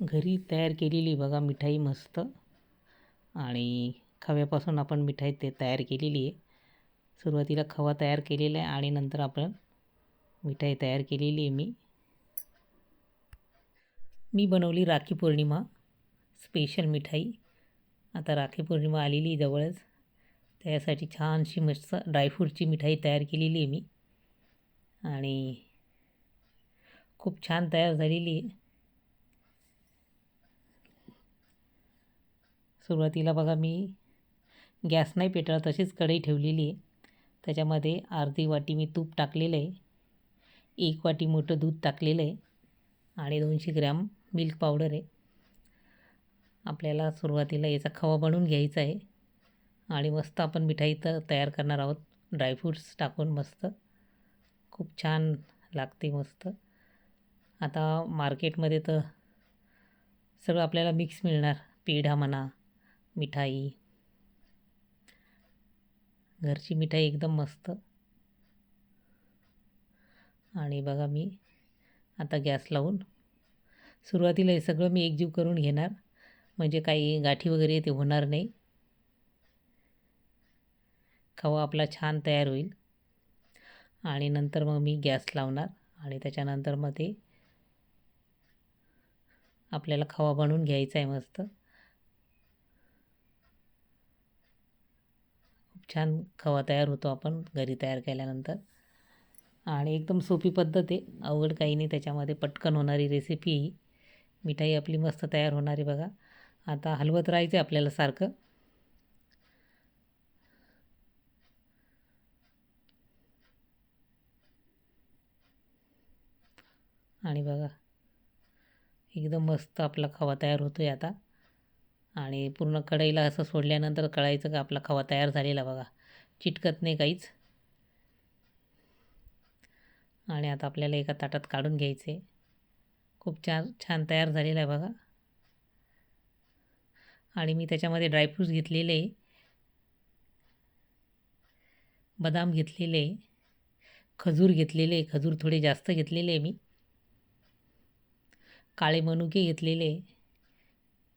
घरी तयार केलेली बघा मिठाई मस्त. आणि खव्यापासून आपण मिठाई ते तयार केलेली आहे. सुरुवातीला खवा तयार केलेला आहे आणि नंतर आपण मिठाई तयार केलेली आहे मी. मी बनवली राखी पौर्णिमा स्पेशल मिठाई. आता राखी पौर्णिमा आलेली जवळच. त्यासाठी छानशी मस्त ड्रायफ्रूटची मिठाई तयार केलेली आहे मी. आणि खूप छान तयार झालेली आहे. सुरुवातीला बघा मी गॅस नाही पेटवला तशीच कढई ठेवलेली आहे. त्याच्यामध्ये अर्धी वाटी मी तूप टाकलेलं आहे. एक वाटी मोठं दूध टाकलेलं आहे आणि दोनशे ग्रॅम मिल्क पावडर आहे. आपल्याला सुरुवातीला याचा खवा बनवून घ्यायचा आहे. आणि मस्त आपण मिठाई तर तयार करणार आहोत. ड्रायफ्रूट्स टाकून मस्त. खूप छान लागते मस्त. आता मार्केटमध्ये तर सगळं आपल्याला मिक्स मिळणार. पेढा म्हणा मिठाई. घरची मिठाई एकदम मस्त. आणि बघा मी आता गॅस लावून सुरुवातीला हे सगळं मी एकजीव करून घेणार. म्हणजे काही गाठी वगैरे ते होणार नाही. खवा आपला छान तयार होईल. आणि नंतर मग मी गॅस लावणार. आणि त्याच्यानंतर मग ते आपल्याला खवा बनवून घ्यायचा आहे मस्त. छान खवा तयार होतो आपण घरी तयार केल्यानंतर. आणि एकदम सोपी पद्धत आहे. अवघड काही नाही. त्याच्यामध्ये पटकन होणारी रेसिपी ही. मिठाई आपली मस्त तयार होणारी बघा. आता हलवत राहायचं आहे आपल्याला सारखं. आणि बघा. एकदम मस्त आपला खवा तयार होतो आहे आता. आणि पूर्ण कढईला असं सोडल्यानंतर कळायचं का आपला खवा तयार झालेला बघा. चिटकत नाही काहीच. आणि आता आपल्याला एका ताटात काढून घ्यायचे. खूप छान छान तयार झालेला आहे बघा. आणि मी त्याच्यामध्ये ड्रायफ्रूट्स घेतलेले. बदाम घेतलेले. खजूर घेतलेले. खजूर थोडे जास्त घेतलेले मी. काळे मनुके घेतलेले.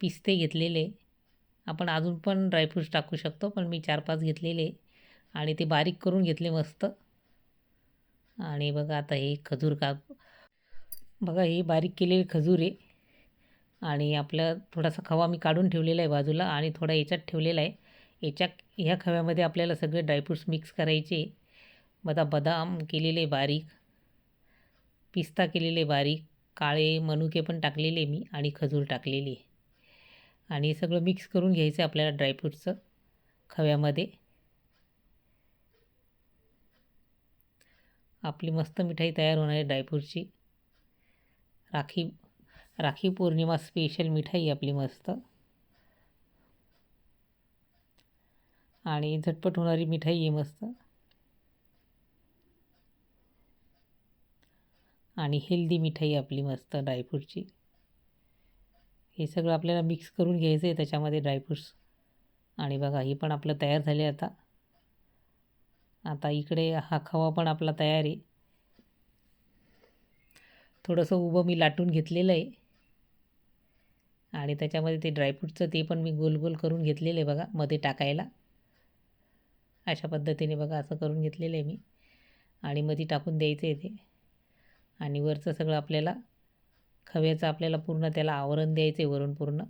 पिस्ते घेतलेले. आपण अजून पण ड्रायफ्रूट्स टाकू शकतो पण मी चार पाच घेतलेले आणि ते बारीक करून घेतले मस्त. आणि बघा आता हे खजूर का बघा हे बारीक केलेले खजूर आहे. आणि आपलं थोडासा खवा मी काढून ठेवलेला आहे बाजूला आणि थोडा याच्यात ठेवलेला आहे. याच्या ह्या खव्यामध्ये आपल्याला सगळे ड्रायफ्रूट्स मिक्स करायचे बदा बदाम केलेले बारीक पिस्ता केलेले बारीक काळे मनुके पण टाकलेले मी आणि खजूर टाकलेली आणि सगळं मिक्स करून घ्यायचं आहे आपल्याला ड्रायफ्रूटचं खव्यामध्ये. आपली मस्त मिठाई तयार होणार आहे ड्रायफ्रूटची राखी राखी पौर्णिमा स्पेशल मिठाई आपली मस्त. आणि झटपट होणारी मिठाई आहे मस्त. आणि हेल्दी मिठाई आपली मस्त ड्रायफ्रूटची हे सगळं आपल्याला मिक्स करून घ्यायचं आहे त्याच्यामध्ये ड्रायफ्रूट्स आणि बघा ही पण आपलं तयार झाले आता. आता इकडे हा खवा पण आपला तयार आहे. थोडंसं उभं मी लाटून घेतलेलं आहे. आणि त्याच्यामध्ये ते ड्रायफ्रूटचं ते पण मी गोल गोल करून घेतलेलं आहे बघा मध्ये टाकायला. अशा पद्धतीने बघा असं करून घेतलेलं आहे मी. आणि मध्ये टाकून द्यायचं आहे ते. आणि वरचं सगळं आपल्याला खव्याचं आपल्याला पूर्ण त्याला आवरण द्यायचं आहे वरून पूर्ण.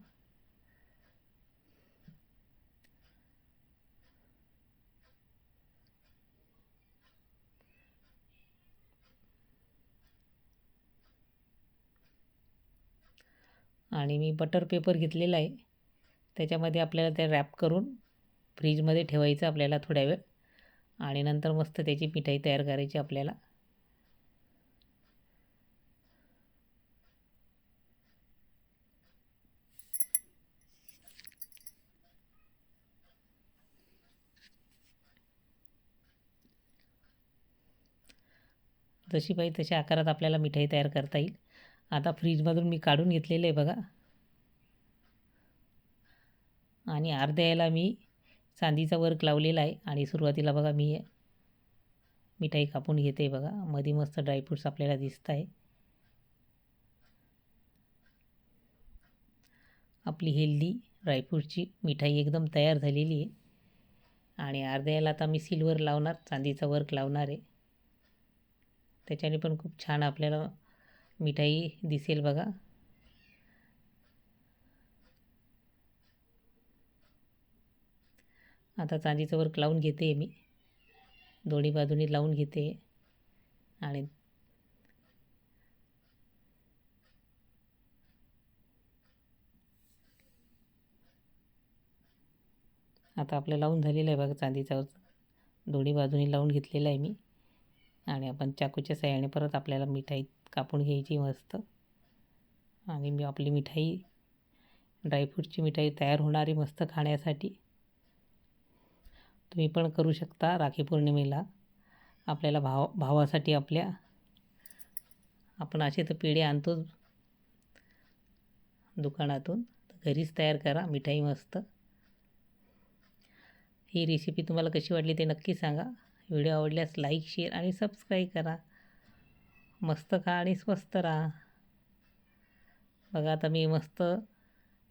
आणि मी बटर पेपर घेतलेला आहे. त्याच्यामध्ये आपल्याला ते रॅप करून फ्रीजमध्ये ठेवायचं आपल्याला थोड्या वेळ. आणि नंतर मस्त त्याची मिठाई तयार करायची आपल्याला. जशी पाहिजे तशा आकारात आपल्याला मिठाई तयार करता येईल. आता फ्रीजमधून मी काढून घेतलेलं आहे बघा. आणि अर्ध्या याला मी चांदीचा वर्क लावलेला आहे. आणि सुरुवातीला बघा मी मिठाई कापून घेते बघा. मध्ये मस्त ड्रायफ्रूट्स आपल्याला दिसत आहे. आपली हेल्दी ड्रायफ्रूटची मिठाई एकदम तयार झालेली आहे. आणि अर्ध्याला आता मी सिल्वर लावणार चांदीचा वर्क लावणार आहे. त्याच्याने पण खूप छान आपल्याला मिठाई दिसेल बघा. आता चांदीचं वर्क लावून घेते मी. दोन्ही बाजूनी लावून घेते. आणि आता आपलं लावून झालेलं आहे बघा चांदीचा. वर्क दोन्ही बाजूनी लावून घेतलेलं आहे मी. आणि आपण चाकूच्या सहाय्याने परत आपल्याला मिठाई कापून घ्यायची मस्त. आणि मी आपली मिठाई ड्रायफ्रूटची मिठाई तयार होणारी मस्त खाण्यासाठी. तुम्ही पण करू शकता राखी पौर्णिमेला. आपल्याला भाव भावासाठी आपल्या. आपण असे तर पेढे आणतो दुकानातून. घरीच तयार करा मिठाई मस्त. ही रेसिपी तुम्हाला कशी वाटली ते नक्की सांगा. व्हिडिओ आवडल्यास लाईक शेअर आणि सबस्क्राईब करा. मस्त खा आणि स्वस्त राहा. बघा आता मी मस्त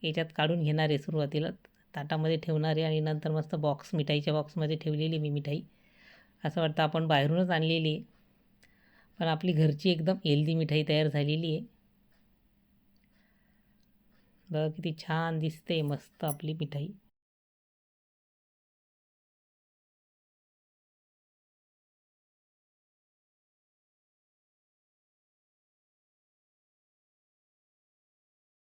याच्यात काढून घेणार आहे सुरुवातीला. ताटामध्ये ठेवणार आहे आणि नंतर मस्त बॉक्स मिठाईच्या बॉक्समध्ये ठेवलेली मी मिठाई. असं वाटतं आपण बाहेरूनच आणलेली आहे. पण आपली घरची एकदम हेल्दी मिठाई तयार झालेली आहे. बघा किती छान दिसते मस्त आपली मिठाई.